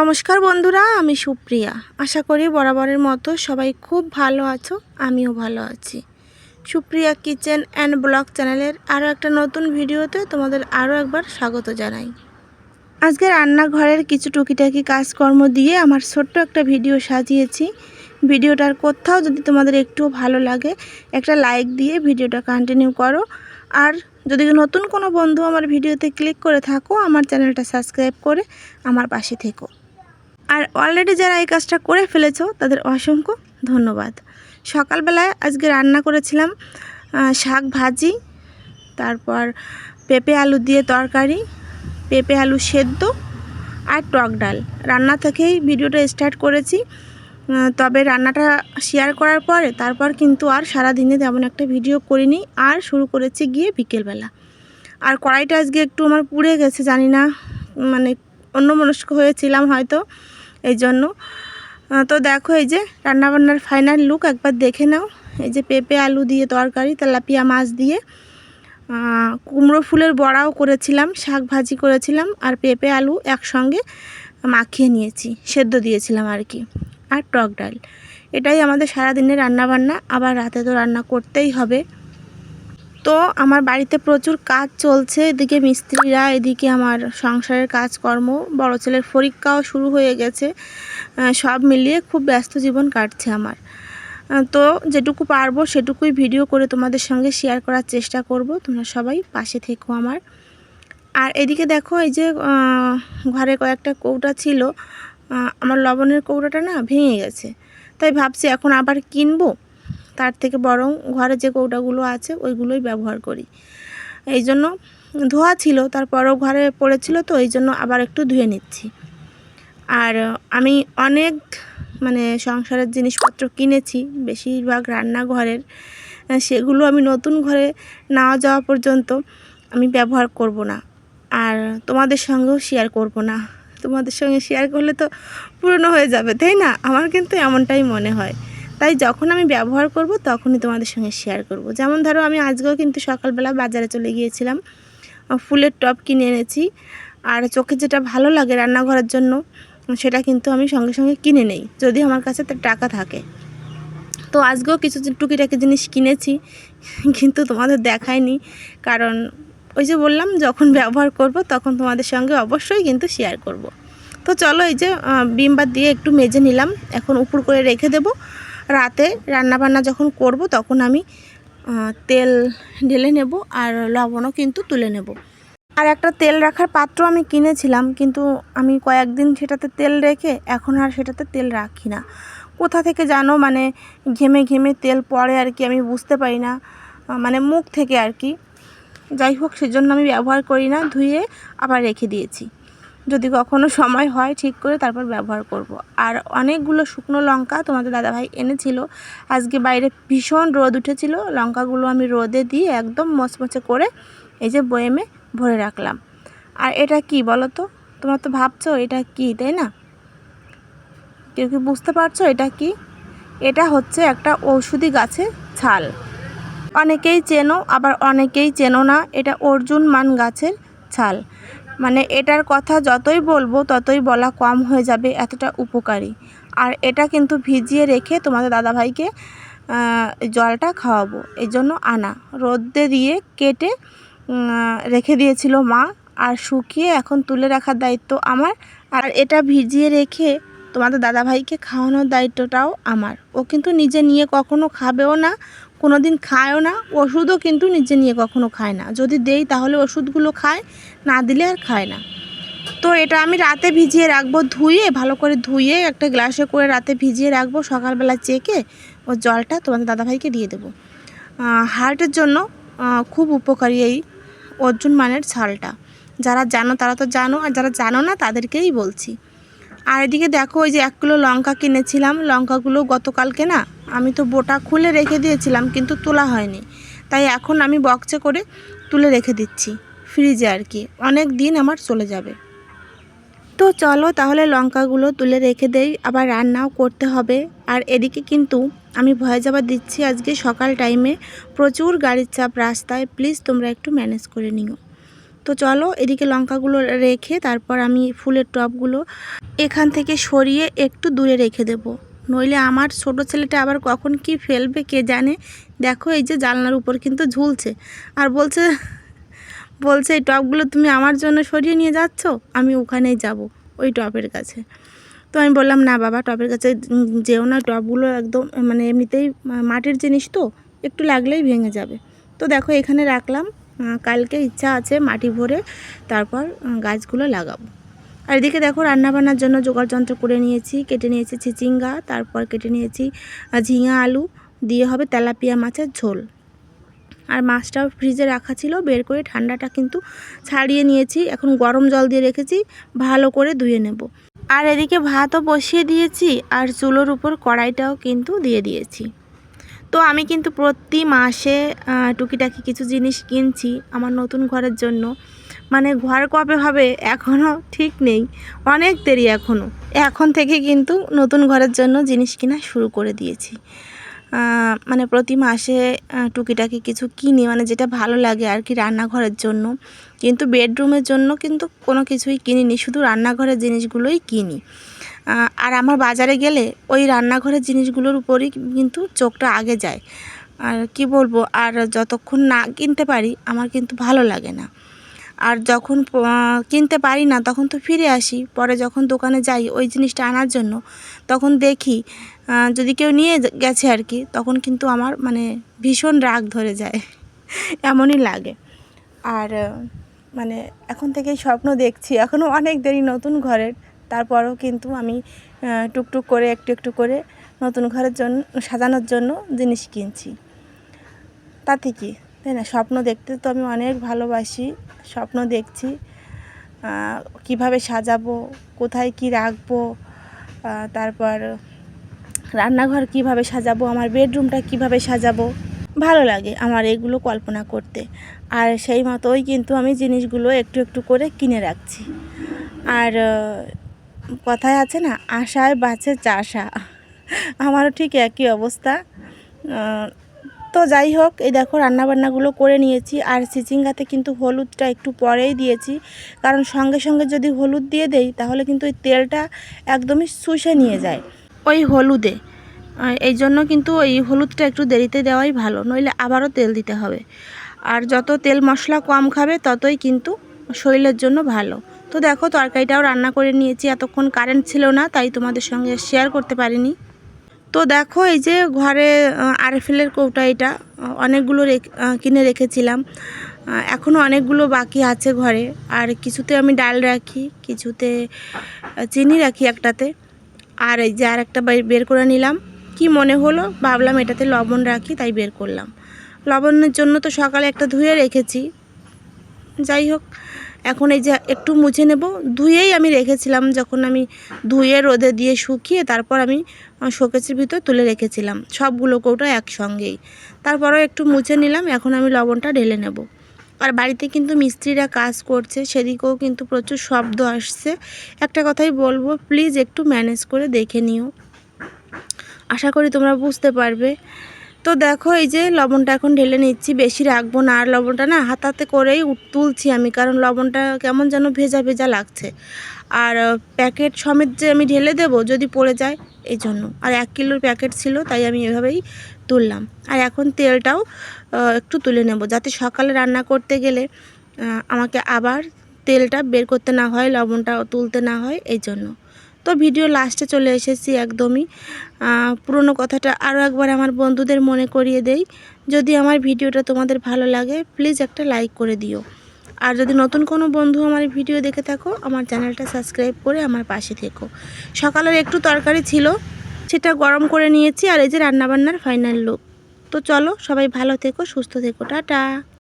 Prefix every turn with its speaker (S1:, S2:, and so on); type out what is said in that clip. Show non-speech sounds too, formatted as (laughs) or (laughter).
S1: নমস্কার বন্ধুরা, আমি সুপ্রিয়া। আশা করি বরাবরের মতো সবাই খুব ভালো আছো, আমিও ভালো আছি। সুপ্রিয়া কিচেন অ্যান্ড ব্লগ চ্যানেলের আরও একটা নতুন ভিডিওতে তোমাদের আরও একবার স্বাগত জানাই। আজকে রান্নাঘরের কিছু টুকিটাকি কাজকর্ম দিয়ে আমার ছোট্ট একটা ভিডিও সাজিয়েছি। ভিডিওটার কোথাও যদি তোমাদের একটু ভালো লাগে, একটা লাইক দিয়ে ভিডিওটা কন্টিনিউ করো। আর যদি নতুন কোনো বন্ধু আমার ভিডিওতে ক্লিক করে থাকো, আমার চ্যানেলটা সাবস্ক্রাইব করে আমার পাশে থেকো। আর অলরেডি যারা এই কাজটা করে ফেলেছো, তাদের অসংখ্য ধন্যবাদ। সকালবেলায় আজকে রান্না করেছিলাম শাক ভাজি, তারপর পেঁপে আলু দিয়ে তরকারি, পেঁপে আলু সেদ্ধ আর টক ডাল। রান্না থেকেই ভিডিওটা স্টার্ট করেছি। তবে রান্নাটা শেয়ার করার পরে তারপর কিন্তু আর সারা দিনে তেমন একটা ভিডিও করিনি, আর শুরু করেছি গিয়ে বিকেলবেলা। আর কড়াইটা আজকে একটু আমার পুড়ে গেছে, জানি না মানে অন্য মনস্ক হয়েছিলাম হয়তো। এই জন্য তো দেখো এই যে রান্নাবান্নার ফাইনাল লুক একবার দেখে নাও। এই যে পেঁপে, আলু দিয়ে তরকারি, তেলাপিয়া মাছ দিয়ে। কুমড়ো ফুলের বড়াও করেছিলাম, শাক ভাজি করেছিলাম, আর পেঁপে, আলু একসঙ্গে মাখিয়ে নিয়েছি, সেদ্ধ দিয়েছিলাম আর কি, আর টক ডাল। এটাই আমাদের সারাদিনের রান্নাবান্না, আবার রাতে তো রান্না করতেই হবে। তো আমার বাড়িতে প্রচুর কাজ চলছে, এদিকে মিস্ত্রিরা, এদিকে আমার সংসারের কাজকর্ম, বড় ছেলের পরীক্ষাও শুরু হয়ে গেছে সব মিলিয়ে খুব ব্যস্ত জীবন কাটছে আমার। তো যেটুকু পারব সেটুকুই ভিডিও করে তোমাদের সঙ্গে শেয়ার করার চেষ্টা করব, তোমরা সবাই পাশে থেকো আমার। আর এদিকে দেখো, এই যে ঘরে কয়েকটা কৌটা ছিল আমার লবণের কৌটাটা না ভেঙে গেছে, তাই ভাবছি এখন আবার কিনবো। তার থেকে বরং ঘরে যে কৌটাগুলো আছে ওইগুলোই ব্যবহার করি। এই জন্য ধোয়া ছিল, তারপরেও ঘরে পড়েছিল তো, এই জন্য আবার একটু ধুয়ে নিচ্ছি। আর আমি অনেক মানে সংসারের জিনিসপত্র কিনেছি, বেশিরভাগ রান্নাঘরের, সেগুলো আমি নতুন ঘরে না যাওয়া পর্যন্ত আমি ব্যবহার করব না। আর তোমাদের সঙ্গেও শেয়ার করব না। তোমাদের সঙ্গে শেয়ার করলে তো পুরনো হয়ে যাবে, তাই না? আমার কিন্তু এমনটাই মনে হয়। তাই যখন আমি ব্যবহার করব, তখনই তোমাদের সঙ্গে শেয়ার করব। যেমন ধরো, আমি আজকেও কিন্তু সকালবেলা বাজারে চলে গিয়েছিলাম। ফুলের টব কিনে এনেছি। আর চোখে যেটা ভালো লাগে রান্নাঘরের জন্য, সেটা কিন্তু আমি সঙ্গে সঙ্গে কিনে নেই, যদি আমার কাছে টাকা থাকে। তো আজকেও কিছু টুকিটাকি জিনিস কিনেছি, কিন্তু তোমাদের দেখায়নি কারণ ওই যে বললাম, যখন ব্যবহার করব, তখন তোমাদের সঙ্গে অবশ্যই কিন্তু শেয়ার করব। তো চলো, এই যে বিমবার দিয়ে একটু মেজে নিলাম। এখন উপর করে রেখে দেব। রাতে রান্নাবান্না যখন করব, তখন আমি তেল ঢেলে নেব আর লবণও কিন্তু তুলে নেব। আর একটা তেল রাখার পাত্র আমি কিনেছিলাম, কিন্তু আমি কয়েকদিন সেটাতে তেল রেখে এখন আর সেটাতে তেল রাখি না। কোথা থেকে জানো? মানে ঘেমে ঘেমে তেল পড়ে আর কি, আমি বুঝতে পারি না। মানে মুখ থেকে আর কি। যাই হোক, সেজন্য আমি ব্যবহার করি না, ধুয়ে আবার রেখে দিয়েছি। যদি কখনো সময় হয় ঠিক করে তারপর ব্যবহার করব। আর অনেকগুলো শুকনো লঙ্কা তোমাদের দাদাভাই এনেছিল। আজকে বাইরে ভীষণ রোদ উঠেছিল। লঙ্কাগুলো আমি রোদে দিয়ে একদম মচমচে করে এই যে বয়েমে ভরে রাখলাম। আর এটা কি বলো তো তোমরা তো ভাবছ এটা কি, তাই না? কেউ কি বুঝতে পারছ এটা কি? এটা হচ্ছে একটা ঔষধি গাছের ছাল। অনেকেই চেনো, আবার অনেকেই চেনো না, এটা অর্জুন মান গাছের ছাল। মানে এটার কথা যতই বলব, ততই বলা কম হয়ে যাবে এতটা উপকারী। আর এটা কিন্তু ভিজিয়ে রেখে তোমাদের দাদাভাইকে জলটা খাওয়াবো। এই জন্য আনা। রোদে দিয়ে কেটে রেখে দিয়েছিল মা আর শুকিয়ে এখন তুলে রাখার দায়িত্ব আমার। আর এটা ভিজিয়ে রেখে তোমাদের দাদাভাইকে খাওয়ানোর দায়িত্বটাও আমার। ও কিন্তু নিজে নিয়ে কখনো খাবেও না। কোনো দিন খায়ও না, ওষুধও কিন্তু নিজে নিয়ে কখনো খায় না। যদি দেই তাহলে ওষুধগুলো খায়, না দিলে আর খায় না। তো এটা আমি রাতে ভিজিয়ে রাখব, ধুয়ে, ভালো করে ধুয়ে একটা গ্লাসে করে রাতে ভিজিয়ে রাখব, সকালবেলা চেকে ও জলটা তোমাদের দাদাভাইকে দিয়ে দেবো। হার্টের জন্য খুব উপকারী এই অর্জুন মানের ছালটা। যারা জানো তারা তো জানো, আর যারা জানো না তাদেরকেই বলছি। আর এদিকে দেখো, ওই যে এক কিলো লঙ্কা কিনেছিলাম। লঙ্কাগুলো গতকালকে না আমি তো বোটা খুলে রেখে দিয়েছিলাম, কিন্তু তোলা হয়নি। তাই এখন আমি বক্সে করে তুলে রেখে দিচ্ছি, ফ্রিজে আর কি। অনেক দিন আমার চলে যাবে। তো চলো তাহলে লঙ্কাগুলো তুলে রেখে দেই, আবার রান্নাও করতে হবে। আর এদিকে কিন্তু আমি ভয়ে যাবার দিচ্ছি আজকে সকাল টাইমে প্রচুর গাড়ির চাপ রাস্তায় প্লিজ তোমরা একটু ম্যানেজ করে নিও। তো চলো এদিকে লঙ্কাগুলো রেখে তারপর আমি ফুলের টবগুলো এখান থেকে সরিয়ে একটু দূরে রেখে দেব। নইলে আমার ছোট ছেলেটা আবার কখন কি ফেলবে কে জানে? দেখো এই যে জানলার উপর কিন্তু ঝুলছে। আর বলছে বলছে, এই টবগুলো তুমি আমার জন্য সরিয়ে নিয়ে যাচ্ছ? আমি ওখানেই যাব, ওই টবের কাছে। তো আমি বললাম, না বাবা, টবের কাছে যেও না, টবগুলো একদম মানে এমনিতেই মাটির জিনিস তো, একটু লাগলেই ভেঙে যাবে। তো দেখো এখানে রাখলাম। কালকে ইচ্ছা আছে মাটি ভরে তারপর গাছগুলো লাগাবো। আর এদিকে দেখো রান্নাবান্নার জন্য জোগাড় যন্ত্র করে নিয়েছি, কেটে নিয়েছি চিচিঙ্গা তারপর কেটে নিয়েছি ঝিঙা আলু, দিয়ে হবে তেলাপিয়া মাছের ঝোল। আর মাছটাও ফ্রিজে রাখা ছিল, বের করে ঠান্ডাটা কিন্তু ছাড়িয়ে নিয়েছি। এখন গরম জল দিয়ে রেখেছি, ভালো করে ধুয়ে নেব। আর এদিকে ভাতও বসিয়ে দিয়েছি, আর চুলোর উপর কড়াইটাও কিন্তু দিয়ে দিয়েছি। তো আমি কিন্তু প্রতি মাসে টুকিটাকি কিছু জিনিস কিনছি আমার নতুন ঘরের জন্য। মানে ঘর কবে হবে এখনও ঠিক নেই। অনেক দেরি এখনও এখন থেকে কিন্তু নতুন ঘরের জন্য জিনিস কিনা শুরু করে দিয়েছি। মানে প্রতি মাসে টুকিটাকি কিছু কিনি মানে যেটা ভালো লাগে আর কি রান্নাঘরের জন্য। কিন্তু বেডরুমের জন্য কিন্তু কোনো কিছুই কিনিনি, শুধু রান্নাঘরের জিনিসগুলোই কিনি। আর আমার বাজারে গেলে ওই রান্নাঘরের জিনিসগুলোর উপরই কিন্তু চোখটা আগে যায়। আর কি বলব, আর যতক্ষণ না কিনতে পারি, আমার কিন্তু ভালো লাগে না। আর যখন কিনতে পারি না, তখন তো ফিরে আসি। পরে যখন দোকানে যাই ওই জিনিসটা আনার জন্য, তখন দেখি যদি কেউ নিয়ে গেছে আর কি, তখন কিন্তু আমার মানে ভীষণ রাগ ধরে যায়। (laughs) এমনই লাগে। আর মানে এখন থেকেই স্বপ্ন দেখছি এখনও অনেক দেরি নতুন ঘরের। তারপরেও কিন্তু আমি টুকটুক করে একটু একটু করে নতুন ঘরের জন্য, সাজানোর জন্য জিনিস কিনছি। তাতে কি? তাই না? স্বপ্ন দেখতে তো আমি অনেক ভালোবাসি, স্বপ্ন দেখছি কীভাবে সাজাবো, কোথায় কি রাখব তারপর রান্নাঘর কীভাবে সাজাবো, আমার বেডরুমটা কীভাবে সাজাবো, ভালো লাগে আমার এগুলো কল্পনা করতে। আর সেই মতোই কিন্তু আমি জিনিসগুলো একটু একটু করে কিনে রাখছি। আর কথায় আছে না, আশায় বাঁচে চাষা। আমারও ঠিক একই অবস্থা। তো যাই হোক, এই দেখো রান্নাবান্নাগুলো করে নিয়েছি, আর চিচিঙ্গাতে কিন্তু হলুদটা একটু পরেই দিয়েছি। কারণ সঙ্গে সঙ্গে যদি হলুদ দিয়ে দেই, তাহলে কিন্তু ওই তেলটা একদমই শুষে নিয়ে যায় ওই হলুদে। এই জন্য কিন্তু ওই হলুদটা একটু দেরিতে দেওয়াই ভালো, নইলে আবারও তেল দিতে হবে। আর যত তেল মশলা কম খাবে, ততই কিন্তু শরীরের জন্য ভালো। তো দেখো, তরকারিটাও রান্না করে নিয়েছি। এতক্ষণ কারেন্ট ছিল না, তাই তোমাদের সঙ্গে শেয়ার করতে পারিনি। তো দেখো, এই যে ঘরে আরএফএলের কৌটা এটা অনেকগুলো কিনে রেখেছিলাম। এখনও অনেকগুলো বাকি আছে ঘরে। আর কিছুতে আমি ডাল রাখি, কিছুতে চিনি রাখি একটাতে। আর এই যে আর একটা বের করে নিলাম। কি মনে হলো? ভাবলাম এটাতে লবণ রাখি, তাই বের করলাম। লবণের জন্য তো সকালে একটা ধুয়ে রেখেছি। যাই হোক এখন এই যে একটু মুছে নেব, ধুয়েই আমি রেখেছিলাম, যখন আমি ধুয়ে রোদে দিয়ে শুকিয়ে তারপর আমি শোকেসের ভিতর তুলে রেখেছিলাম, সবগুলো কৌটো একসঙ্গেই। তারপরও একটু মুছে নিলাম, এখন আমি লবণটা ঢেলে নেব। আর বাড়িতে কিন্তু মিস্ত্রিরা কাজ করছে, সেদিকেও কিন্তু প্রচুর শব্দ আসছে। একটা কথাই বলব, প্লিজ একটু ম্যানেজ করে দেখে নিও। আশা করি তোমরা বুঝতে পারবে। তো দেখো, এই যে লবণটা এখন ঢেলে নিচ্ছি। বেশি রাখব না। আর লবণটা না হাতাতে করেই তুলছি আমি, কারণ লবণটা কেমন যেন ভেজা ভেজা লাগছে। আর প্যাকেট সমেত যে আমি ঢেলে দেবো, যদি পড়ে যায়, এই জন্য। আর এক কিলোর প্যাকেট ছিল, তাই আমি এভাবেই তুললাম। আর এখন তেলটাও একটু তুলে নেব, যাতে সকালে রান্না করতে গেলে আমাকে আবার তেলটা বের করতে না হয়, লবণটা তুলতে না হয়, এই জন্য। তো ভিডিও লাস্টে চলে এসেছি একদমই। পুরনো কথাটা আরও একবার আমার বন্ধুদের মনে করিয়ে দেই। যদি আমার ভিডিওটা তোমাদের ভালো লাগে প্লিজ একটা লাইক করে দিও। আর যদি নতুন কোনো বন্ধু আমার ভিডিও দেখে থাকো, আমার চ্যানেলটা সাবস্ক্রাইব করে আমার পাশে থেকো। সকালের একটু তরকারি ছিল, সেটা গরম করে নিয়েছি আর এই যে রান্নাবান্নার ফাইনাল লুক তো চলো সবাই ভালো থেকো, সুস্থ থেকো, টাটা।